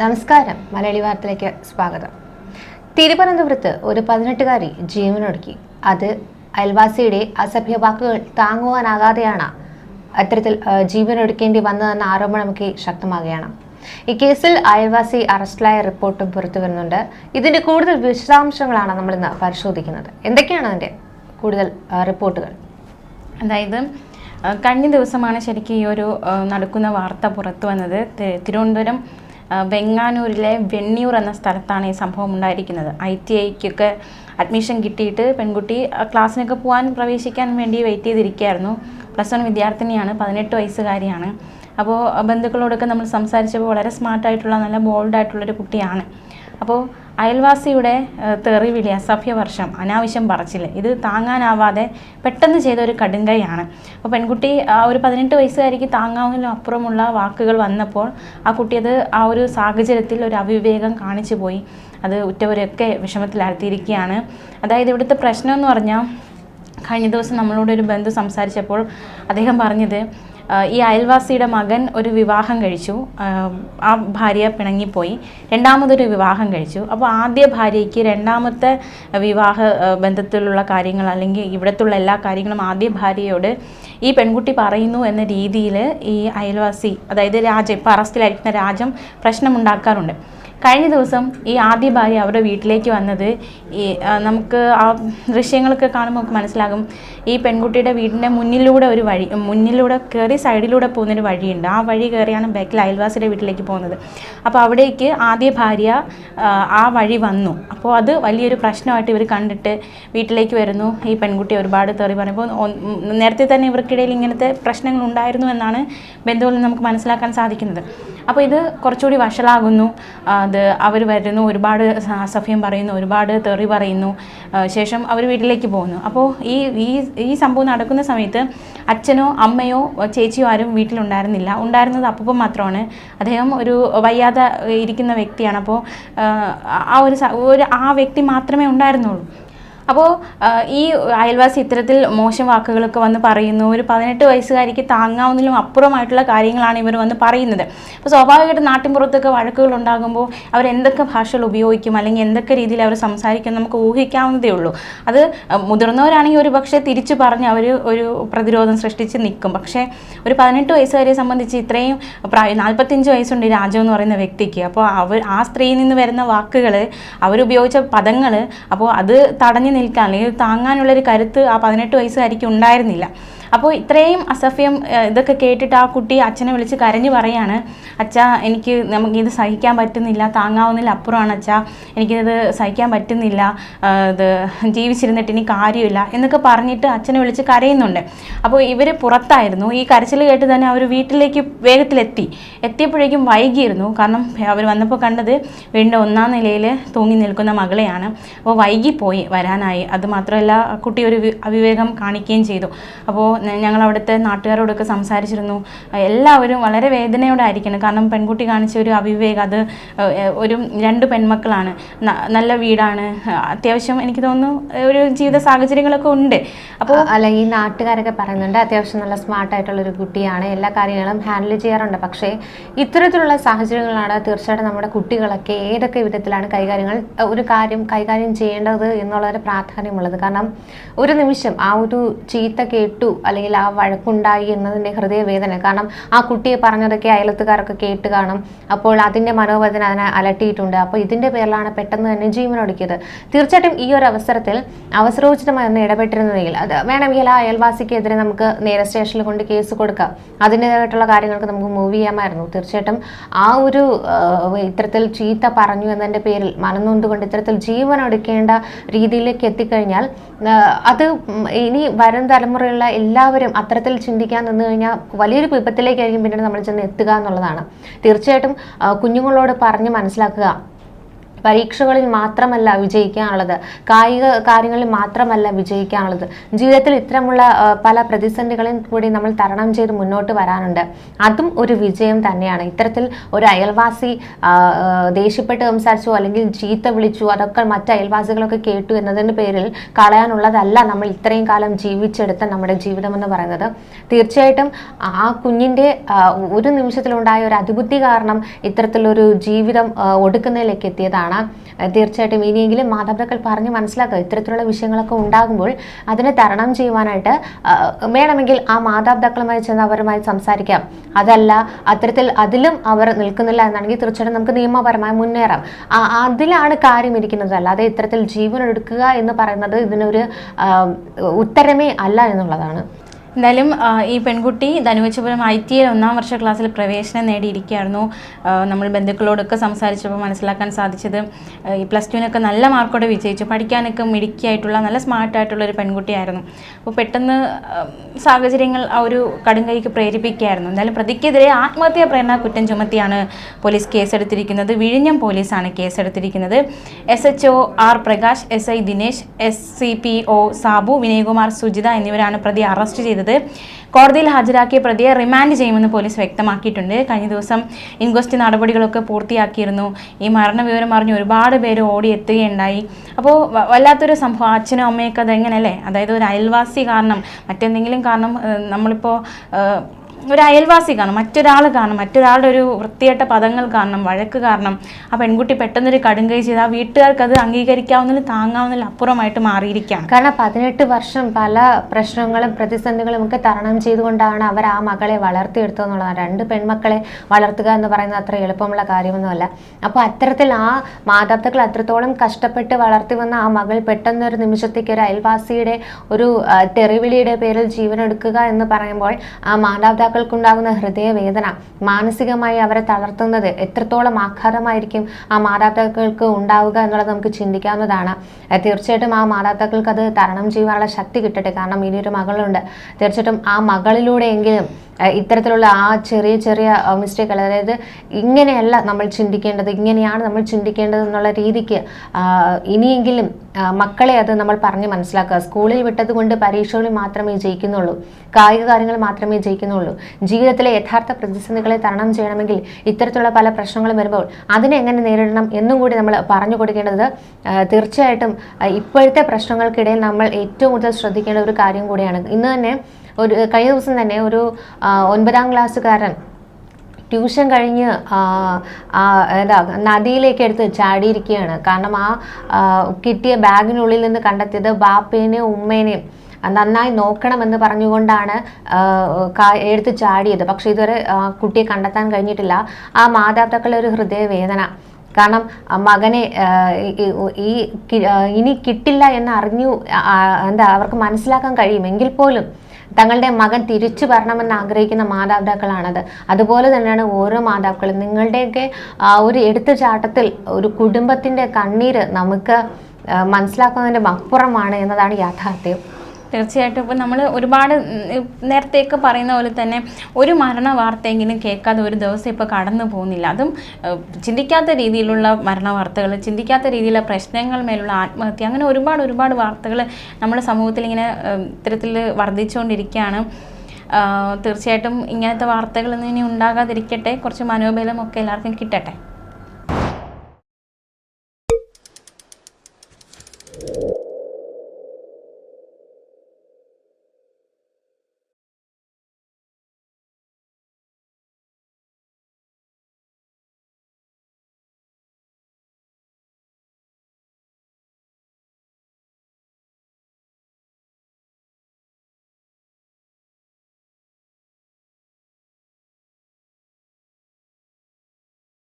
നമസ്കാരം. മലയാളി വാർത്തയിലേക്ക് സ്വാഗതം. തിരുവനന്തപുരത്ത് ഒരു പതിനെട്ടുകാരി ജീവനൊടുക്കി. അത് അയൽവാസിയുടെ അസഭ്യ വാക്കുകൾ താങ്ങുവാനാകാതെയാണ് അത്തരത്തിൽ ജീവനൊടുക്കേണ്ടി വന്നതെന്ന ആരോപണമൊക്കെ ശക്തമാകുകയാണ്. ഈ കേസിൽ അയൽവാസി അറസ്റ്റിലായ റിപ്പോർട്ടും പുറത്തു വരുന്നുണ്ട്. ഇതിന്റെ കൂടുതൽ വിശദാംശങ്ങളാണ് നമ്മൾ ഇന്ന് പരിശോധിക്കുന്നത്. എന്തൊക്കെയാണ് അതിന്റെ കൂടുതൽ റിപ്പോർട്ടുകൾ? അതായത് കഴിഞ്ഞ ദിവസമാണ് ശരിക്കും ഈ ഒരു നടക്കുന്ന വാർത്ത പുറത്തു വന്നത്. തിരുവനന്തപുരം വെങ്ങാനൂരിലെ വെണ്ണിയൂർ എന്ന സ്ഥലത്താണ് ഈ സംഭവം ഉണ്ടായിരിക്കുന്നത്. ഐ ടി ഐക്കൊക്കെ അഡ്മിഷൻ കിട്ടിയിട്ട് പെൺകുട്ടി ക്ലാസ്സിനൊക്കെ പോകാൻ പ്രവേശിക്കാൻ വേണ്ടി വെയിറ്റ് ചെയ്തിരിക്കുകയായിരുന്നു. പ്ലസ് വൺ വിദ്യാർത്ഥിനിയാണ് പതിനെട്ട് വയസ്സുകാരിയാണ്. അപ്പോൾ ബന്ധുക്കളോടൊക്കെ നമ്മൾ സംസാരിച്ചപ്പോൾ വളരെ സ്മാർട്ടായിട്ടുള്ള നല്ല ബോൾഡായിട്ടുള്ളൊരു കുട്ടിയാണ്. അപ്പോൾ അയൽവാസിയുടെ തെറി വിളി അസഭ്യവർഷം അനാവശ്യം പറച്ചില്ല ഇത് താങ്ങാനാവാതെ പെട്ടെന്ന് ചെയ്ത ഒരു കടുങ്കൈയാണ്. അപ്പോൾ പെൺകുട്ടി ആ ഒരു പതിനെട്ട് വയസ്സുകാരിക്ക് താങ്ങാവുന്നതിലും അപ്പുറമുള്ള വാക്കുകൾ വന്നപ്പോൾ ആ കുട്ടി അത് ആ ഒരു സാഹചര്യത്തിൽ ഒരു അവിവേകം കാണിച്ചു പോയി. അത് ഉറ്റവരൊക്കെ വിഷമത്തിലാഴ്ത്തിയിരിക്കുകയാണ്. അതായത് ഇവിടുത്തെ പ്രശ്നം എന്ന് പറഞ്ഞാൽ കഴിഞ്ഞ ദിവസം നമ്മളോട് ഒരു ബന്ധു സംസാരിച്ചപ്പോൾ അദ്ദേഹം പറഞ്ഞത് ഈ അയൽവാസിയുടെ മകൻ ഒരു വിവാഹം കഴിച്ചു. ആ, ഭാര്യ പിണങ്ങിപ്പോയി. രണ്ടാമതൊരു വിവാഹം കഴിച്ചു. അപ്പോൾ ആദ്യ ഭാര്യയ്ക്ക് രണ്ടാമത്തെ വിവാഹ ബന്ധത്തിലുള്ള കാര്യങ്ങൾ അല്ലെങ്കിൽ ഇവിടത്തുള്ള എല്ലാ കാര്യങ്ങളും ആദ്യ ഭാര്യയോട് ഈ പെൺകുട്ടി പറയുന്നു എന്ന രീതിയിൽ ഈ അയൽവാസി അതായത് രാജ ഇപ്പോൾ അറസ്റ്റിലായിരിക്കുന്ന രാജം പ്രശ്നമുണ്ടാക്കാറുണ്ട് കഴിഞ്ഞ ദിവസം ഈ ആദ്യ ഭാര്യ അവരുടെ വീട്ടിലേക്ക് വന്നത് ഈ നമുക്ക് ആ ദൃശ്യങ്ങളൊക്കെ കാണുമ്പോൾ നമുക്ക് മനസ്സിലാകും. ഈ പെൺകുട്ടിയുടെ വീടിന്റെ മുന്നിലൂടെ ഒരു വഴി മുന്നിലൂടെ കയറി സൈഡിലൂടെ പോകുന്നൊരു വഴിയുണ്ട്. ആ വഴി കയറിയാണ് ബാക്കിൽ അയൽവാസിയുടെ വീട്ടിലേക്ക് പോകുന്നത്. അപ്പോൾ അവിടേക്ക് ആദ്യ ഭാര്യ ആ, വഴി വന്നു. അപ്പോൾ അത് വലിയൊരു പ്രശ്നമായിട്ട് ഇവർ കണ്ടിട്ട് വീട്ടിലേക്ക് വരുന്നു. ഈ പെൺകുട്ടി ഒരുപാട് തെറി പറയുമ്പോൾ നേരത്തെ തന്നെ ഇവർക്കിടയിൽ ഇങ്ങനത്തെ പ്രശ്നങ്ങൾ ഉണ്ടായിരുന്നു എന്നാണ് ബന്ധുവിൽ നമുക്ക് മനസ്സിലാക്കാൻ സാധിക്കുന്നത്. അപ്പോൾ ഇത് കുറച്ചുകൂടി വഷളാകുന്നു. അത് അവർ വരുന്നു ഒരുപാട് സഫിയം പറയുന്നു ഒരുപാട് തെറി പറയുന്നു. ശേഷം അവർ വീട്ടിലേക്ക് പോകുന്നു. അപ്പോൾ ഈ ഈ ഈ സംഭവം നടക്കുന്ന സമയത്ത് അച്ഛനോ അമ്മയോ ചേച്ചിയോ ആരും വീട്ടിലുണ്ടായിരുന്നില്ല. ഉണ്ടായിരുന്നത് അപ്പം മാത്രമാണ്. അദ്ദേഹം ഒരു വയ്യാതെ ഇരിക്കുന്ന വ്യക്തിയാണ്. അപ്പോൾ ആ ഒരു ഒരു ആ വ്യക്തി മാത്രമേ ഉണ്ടായിരുന്നുള്ളൂ. അപ്പോൾ ഈ അയൽവാസി ഇത്തരത്തിൽ മോശം വാക്കുകളൊക്കെ വന്ന് പറയുന്നു. ഒരു പതിനെട്ട് വയസ്സുകാരിക്ക് താങ്ങാവുന്നതിലും അപ്പുറമായിട്ടുള്ള കാര്യങ്ങളാണ് ഇവർ വന്ന് പറയുന്നത്. അപ്പോൾ സ്വാഭാവികമായിട്ട് നാട്ടിൻപുറത്തൊക്കെ വഴക്കുകൾ ഉണ്ടാകുമ്പോൾ അവർ എന്തൊക്കെ ഭാഷകൾ ഉപയോഗിക്കും അല്ലെങ്കിൽ എന്തൊക്കെ രീതിയിൽ അവർ സംസാരിക്കും നമുക്ക് ഊഹിക്കാവുന്നതേ ഉള്ളൂ. അത് മുതിർന്നവരാണെങ്കിൽ ഒരു പക്ഷേ തിരിച്ചു പറഞ്ഞ് അവർ ഒരു പ്രതിരോധം സൃഷ്ടിച്ച് നിൽക്കും. പക്ഷേ ഒരു പതിനെട്ട് വയസ്സുകാരെ സംബന്ധിച്ച് ഇത്രയും പ്രായം നാൽപ്പത്തഞ്ച് വയസ്സുണ്ട് ഈ എന്ന് പറയുന്ന വ്യക്തിക്ക്. അപ്പോൾ അവർ ആ സ്ത്രീയിൽ നിന്ന് വരുന്ന വാക്കുകൾ അവരുപയോഗിച്ച പദങ്ങൾ അപ്പോൾ അത് തടഞ്ഞു നിൽക്കാൻ അല്ലെങ്കിൽ താങ്ങാനുള്ളൊരു കരുത്ത് ആ പതിനെട്ട് വയസ്സുകാരിക്ക് ഉണ്ടായിരുന്നില്ല. അപ്പോൾ ഇത്രയും അസഭ്യം ഇതൊക്കെ കേട്ടിട്ട് ആ കുട്ടി അച്ഛനെ വിളിച്ച് കരഞ്ഞു പറയാണ് അച്ഛാ എനിക്ക് നമുക്ക് ഇത് സഹിക്കാൻ പറ്റുന്നില്ല താങ്ങാവുന്നതിൽ അപ്പുറമാണ് അച്ഛാ എനിക്കിത് സഹിക്കാൻ പറ്റുന്നില്ല ഇത് ജീവിച്ചിരുന്നിട്ട് ഇനി കാര്യമില്ല എന്നൊക്കെ പറഞ്ഞിട്ട് അച്ഛനെ വിളിച്ച് കരയുന്നുണ്ട്. അപ്പോൾ ഇവർ പുറത്തായിരുന്നു. ഈ കരച്ചിൽ കേട്ട് തന്നെ അവർ വീട്ടിലേക്ക് വേഗത്തിലെത്തി. എത്തിയപ്പോഴേക്കും വൈകിയിരുന്നു. കാരണം അവർ വന്നപ്പോൾ കണ്ടത് വീണ്ടും ഒന്നാം നിലയിൽ തൂങ്ങി നിൽക്കുന്ന മകളെയാണ്. അപ്പോൾ വൈകിപ്പോയി വരാനായി. അത് മാത്രമല്ല ആ കുട്ടി ഒരു അവിവേകം കാണിക്കുകയും ചെയ്തു. അപ്പോൾ ഞങ്ങൾ അവിടുത്തെ നാട്ടുകാരോടൊക്കെ സംസാരിച്ചിരുന്നു. എല്ലാവരും വളരെ വേദനയോടെ ആയിരിക്കണം കാരണം പെൺകുട്ടി കാണിച്ച ഒരു അവിവേകം അത് ഒരു രണ്ട് പെൺമക്കളാണ്. നല്ല വീടാണ്. അത്യാവശ്യം എനിക്ക് തോന്നുന്നു ഒരു ജീവിത സാഹചര്യങ്ങളൊക്കെ ഉണ്ട്. അപ്പോൾ അല്ല ഈ നാട്ടുകാരൊക്കെ പറയുന്നുണ്ട് അത്യാവശ്യം നല്ല സ്മാർട്ട് ആയിട്ടുള്ള ഒരു കുട്ടിയാണ്. എല്ലാ കാര്യങ്ങളും ഹാൻഡിൽ ചെയ്യാറുണ്ട്. പക്ഷേ ഇത്തരത്തിലുള്ള സാഹചര്യങ്ങളാണ് തീർച്ചയായിട്ടും നമ്മുടെ കുട്ടികളൊക്കെ ഏതൊക്കെ വിധത്തിലാണ് കൈകാര്യങ്ങൾ ഒരു കാര്യം കൈകാര്യം ചെയ്യേണ്ടത് എന്നുള്ളൊരു പ്രാധാന്യമുള്ളത്. കാരണം ഒരു നിമിഷം ആ ഒരു ചീത്ത കേട്ടു അല്ലെങ്കിൽ ആ വഴക്കുണ്ടായി എന്നതിന്റെ ഹൃദയവേദന. കാരണം ആ കുട്ടിയെ പറഞ്ഞതൊക്കെ അയലത്തുകാരൊക്കെ കേട്ട് കാണും. അപ്പോൾ അതിന്റെ മനോവേദന അതിനെ അലട്ടിയിട്ടുണ്ട്. അപ്പോൾ ഇതിന്റെ പേരിലാണ് പെട്ടെന്ന് തന്നെ ജീവനൊടുക്കിയത് തീർച്ചയായിട്ടും ഈ ഒരു അവസരത്തിൽ അവസരോചിതമായി ഒന്ന് ഇടപെട്ടിരുന്നെങ്കിൽ അത് വേണമെങ്കിൽ ആ അയൽവാസിക്കെതിരെ നമുക്ക് നേരെ സ്റ്റേഷനിൽ കൊണ്ട് കേസ് കൊടുക്കാം. അതിന്റേതായിട്ടുള്ള കാര്യങ്ങൾക്ക് നമുക്ക് മൂവ് ചെയ്യാമായിരുന്നു. തീർച്ചയായിട്ടും ആ ഒരു ഇത്തരത്തിൽ ചീത്ത പറഞ്ഞു എന്നതിന്റെ പേരിൽ മനന്നൊന്നുകൊണ്ട് ഇത്തരത്തിൽ ജീവൻ ഒടുക്കേണ്ട രീതിയിലേക്ക് എത്തിക്കഴിഞ്ഞാൽ അത് ഇനി വരും തലമുറയുള്ള എല്ലാവരും അത്തരത്തിൽ ചിന്തിക്കാൻ നിന്ന് കഴിഞ്ഞാൽ വലിയൊരു വിപത്തിലേക്കായിരിക്കും പിന്നീട് നമ്മൾ ചെന്ന് എത്തുക എന്നുള്ളതാണ്. തീർച്ചയായിട്ടും കുഞ്ഞുങ്ങളോട് പറഞ്ഞ് മനസ്സിലാക്കുക. പരീക്ഷകളിൽ മാത്രമല്ല വിജയിക്കാനുള്ളത്. കായിക കാര്യങ്ങളിൽ മാത്രമല്ല വിജയിക്കാനുള്ളത്. ജീവിതത്തിൽ ഇത്തരമുള്ള പല പ്രതിസന്ധികളും കൂടി നമ്മൾ തരണം ചെയ്ത് മുന്നോട്ട് വരാനുണ്ട്. അതും ഒരു വിജയം തന്നെയാണ്. ഇത്തരത്തിൽ ഒരു അയൽവാസി ദേഷ്യപ്പെട്ട് സംസാരിച്ചു അല്ലെങ്കിൽ ചീത്ത വിളിച്ചു അതൊക്കെ മറ്റ് അയൽവാസികളൊക്കെ കേട്ടു എന്നതിന്റെ പേരിൽ കളയാനുള്ളതല്ല നമ്മൾ ഇത്രയും കാലം ജീവിച്ചെടുത്ത നമ്മുടെ ജീവിതം എന്ന് പറയുന്നത്. തീർച്ചയായിട്ടും ആ കുഞ്ഞിന്റെ ഒരു നിമിഷത്തിലുണ്ടായ ഒരു അതിബുദ്ധി കാരണം ഇത്തരത്തിലൊരു ജീവിതം ഒടുക്കുന്നതിലേക്ക് എത്തിയതാണ്. ആ, തീർച്ചയായിട്ടും ഇനിയെങ്കിലും മാതാപിതാക്കൾ പറഞ്ഞ് മനസ്സിലാക്കുക ഇത്തരത്തിലുള്ള വിഷയങ്ങളൊക്കെ ഉണ്ടാകുമ്പോൾ അതിനെ തരണം ചെയ്യുവാനായിട്ട് വേണമെങ്കിൽ ആ മാതാപിതാക്കളുമായി ചെന്ന് അവരുമായി സംസാരിക്കാം. അതല്ല അത്തരത്തിൽ അതിലും അവർ നിൽക്കുന്നില്ല എന്നാണെങ്കിൽ തീർച്ചയായിട്ടും നമുക്ക് നിയമപരമായി മുന്നേറാം. അതിലാണ് കാര്യം ഇരിക്കുന്നത്. അല്ലാതെ ഇത്തരത്തിൽ ജീവൻ എടുക്കുക എന്ന് പറയുന്നത് ഇതിനൊരു ഉത്തരമേ അല്ല എന്നുള്ളതാണ്. എന്തായാലും ഈ പെൺകുട്ടി ധനുവച്ചപുരം ഐ ടി എൽ ഒന്നാം വർഷ ക്ലാസ്സിൽ പ്രവേശനം നേടിയിരിക്കുകയായിരുന്നു. നമ്മൾ ബന്ധുക്കളോടൊക്കെ സംസാരിച്ചപ്പോൾ മനസ്സിലാക്കാൻ സാധിച്ചത് ഈ പ്ലസ് ടുവിനൊക്കെ നല്ല മാർക്കോടെ വിജയിച്ചു. പഠിക്കാനൊക്കെ മിടുക്കിയായിട്ടുള്ള നല്ല സ്മാർട്ടായിട്ടുള്ള ഒരു പെൺകുട്ടിയായിരുന്നു. അപ്പോൾ പെട്ടെന്ന് സാഹചര്യങ്ങൾ ആ ഒരു കടുങ്കൈക്ക് പ്രേരിപ്പിക്കുകയായിരുന്നു. എന്തായാലും പ്രതിക്കെതിരെ ആത്മഹത്യാ പ്രേരണ കുറ്റം ചുമത്തിയാണ് പോലീസ് കേസെടുത്തിരിക്കുന്നത്. വിഴിഞ്ഞം പോലീസാണ് കേസെടുത്തിരിക്കുന്നത്. S H O R Prakash S I Dinesh S C P O Sabu Vinayakumar Sujitha എന്നിവരാണ് പ്രതി അറസ്റ്റ് ചെയ്തത്. കോടതിയിൽ ഹാജരാക്കിയ പ്രതിയെ റിമാൻഡ് ചെയ്യുമെന്ന് പോലീസ് വ്യക്തമാക്കിയിട്ടുണ്ട്. കഴിഞ്ഞ ദിവസം ഇൻക്വസ്റ്റ് നടപടികളൊക്കെ പൂർത്തിയാക്കിയിരുന്നു. ഈ മരണവിവരം അറിഞ്ഞ് ഒരുപാട് പേര് ഓടിയെത്തുകയുണ്ടായി. അപ്പോൾ വല്ലാത്തൊരു സംഭവം. അച്ഛനും അമ്മയൊക്കെ അതെങ്ങനെയല്ലേ? അതായത് ഒരു അയൽവാസി കാരണം മറ്റെന്തെങ്കിലും കാരണം നമ്മളിപ്പോൾ ഒരു അയൽവാസി കാരണം മറ്റൊരാൾ കാരണം മറ്റൊരാളുടെ ഒരു വൃത്തികെട്ട പദങ്ങൾ കാരണം വഴക്ക് കാരണം ആ പെൺകുട്ടി പെട്ടെന്നൊരു കടുങ്കൈ ചെയ്ത് ആ വീട്ടുകാർക്ക് അത് അംഗീകരിക്കാവുന്നതിൽ താങ്ങാവുന്നതിൽ അപ്പുറമായിട്ട് മാറിയിരിക്കുകയാണ്. കാരണം പതിനെട്ട് വർഷം പല പ്രശ്നങ്ങളും പ്രതിസന്ധികളും ഒക്കെ തരണം ചെയ്തുകൊണ്ടാണ് അവർ ആ മകളെ വളർത്തിയെടുത്തതെന്നുള്ളതാണ് രണ്ട് പെൺമക്കളെ വളർത്തുക എന്ന് പറയുന്നത് അത്ര എളുപ്പമുള്ള കാര്യമൊന്നുമല്ല. അപ്പോൾ അത്തരത്തിൽ ആ മാതാപിതാക്കൾ അത്രത്തോളം കഷ്ടപ്പെട്ട് വളർത്തി വന്ന ആ മകൾ പെട്ടെന്നൊരു നിമിഷത്തേക്ക് ഒരു അയൽവാസിയുടെ ഒരു തെറിവിളിയുടെ പേരിൽ ജീവനെടുക്കുക എന്ന് പറയുമ്പോൾ ആ മാതാപിതാക്കൾക്കുണ്ടാകുന്ന ഹൃദയവേദന മാനസികമായി അവരെ തളർത്തുന്നത് എത്രത്തോളം ആഘാതമായിരിക്കും ആ മാതാപിതാക്കൾക്ക് ഉണ്ടാവുക എന്നുള്ളത് നമുക്ക് ചിന്തിക്കാവുന്നതാണ്. തീർച്ചയായിട്ടും ആ മാതാപിതാക്കൾക്ക് അത് തരണം ചെയ്യുവാനുള്ള ശക്തി കിട്ടട്ടെ. കാരണം ഇനിയൊരു മകളുണ്ട്. തീർച്ചയായിട്ടും ആ മകളിലൂടെയെങ്കിലും ഇത്തരത്തിലുള്ള ആ ചെറിയ ചെറിയ മിസ്റ്റേക്കുകൾ അതായത് ഇങ്ങനെയല്ല നമ്മൾ ചിന്തിക്കേണ്ടത് ഇങ്ങനെയാണ് നമ്മൾ ചിന്തിക്കേണ്ടത് എന്നുള്ള രീതിക്ക് ഇനിയെങ്കിലും മക്കളെ അത് നമ്മൾ പറഞ്ഞ് മനസ്സിലാക്കുക. സ്കൂളിൽ വിട്ടത് കൊണ്ട് പരീക്ഷകളിൽ മാത്രമേ ജയിക്കുന്നുള്ളൂ. കായിക കാര്യങ്ങൾ മാത്രമേ ജയിക്കുന്നുള്ളൂ. ജീവിതത്തിലെ യഥാർത്ഥ പ്രതിസന്ധികളെ തരണം ചെയ്യണമെങ്കിൽ ഇത്തരത്തിലുള്ള പല പ്രശ്നങ്ങളും വരുമ്പോൾ അതിനെ എങ്ങനെ നേരിടണം എന്നും കൂടി നമ്മൾ പറഞ്ഞു കൊടുക്കേണ്ടത് തീർച്ചയായിട്ടും ഇപ്പോഴത്തെ പ്രശ്നങ്ങൾക്കിടയിൽ നമ്മൾ ഏറ്റവും കൂടുതൽ ശ്രദ്ധിക്കേണ്ട ഒരു കാര്യം കൂടിയാണ്. ഇന്ന് തന്നെ ഒരു കഴിഞ്ഞ ദിവസം തന്നെ ഒരു ഒൻപതാം ക്ലാസ്സുകാരൻ ട്യൂഷൻ കഴിഞ്ഞ് എന്താ നദിയിലേക്ക് എടുത്ത് ചാടിയിരിക്കുകയാണ്. കാരണം ആ കിട്ടിയ ബാഗിനുള്ളിൽ നിന്ന് കണ്ടെത്തിയത് ബാപ്പേനെയും ഉമ്മേനെയും. നന്നായി നോക്കണമെന്ന് പറഞ്ഞുകൊണ്ടാണ് എടുത്ത് ചാടിയത്. പക്ഷേ ഇതുവരെ കുട്ടിയെ കണ്ടെത്താൻ കഴിഞ്ഞിട്ടില്ല. ആ മാതാപിതാക്കളുടെ ഒരു ഹൃദയവേദന. കാരണം മകനെ ഈ- ഇനി കിട്ടില്ല എന്ന് അറിഞ്ഞു എന്താ അവർക്ക് മനസ്സിലാക്കാൻ കഴിയും. എങ്കിൽ പോലും തങ്ങളുടെ മകൻ തിരിച്ചു വരണമെന്ന് ആഗ്രഹിക്കുന്ന മാതാപിതാക്കളാണത്. അതുപോലെ തന്നെയാണ് ഓരോ മാതാപിതാക്കളും. നിങ്ങളുടെയൊക്കെ ഒരു എടുത്തുചാട്ടത്തിൽ ഒരു കുടുംബത്തിന്റെ കണ്ണീര് നമുക്ക് മനസ്സിലാക്കുന്നതിന്റെ അപ്പുറമാണ് എന്നതാണ് യാഥാർത്ഥ്യം. തീർച്ചയായിട്ടും ഇപ്പം നമ്മൾ ഒരുപാട് നേരത്തെയൊക്കെ പറയുന്ന പോലെ തന്നെ ഒരു മരണ വാർത്തയെങ്കിലും കേൾക്കാതെ ഒരു ദിവസം ഇപ്പോൾ കടന്നു പോകുന്നില്ല. അതും ചിന്തിക്കാത്ത രീതിയിലുള്ള മരണ വാർത്തകൾ ചിന്തിക്കാത്ത രീതിയിലുള്ള പ്രശ്നങ്ങൾ മേലുള്ള ആത്മഹത്യ അങ്ങനെ ഒരുപാട് ഒരുപാട് വാർത്തകൾ നമ്മുടെ സമൂഹത്തിൽ ഇങ്ങനെ ഇത്തരത്തിൽ വർദ്ധിച്ചുകൊണ്ടിരിക്കുകയാണ്. തീർച്ചയായിട്ടും ഇങ്ങനത്തെ വാർത്തകളൊന്നും ഇനി ഉണ്ടാകാതിരിക്കട്ടെ. കുറച്ച് മനോബലമൊക്കെ എല്ലാവർക്കും കിട്ടട്ടെ.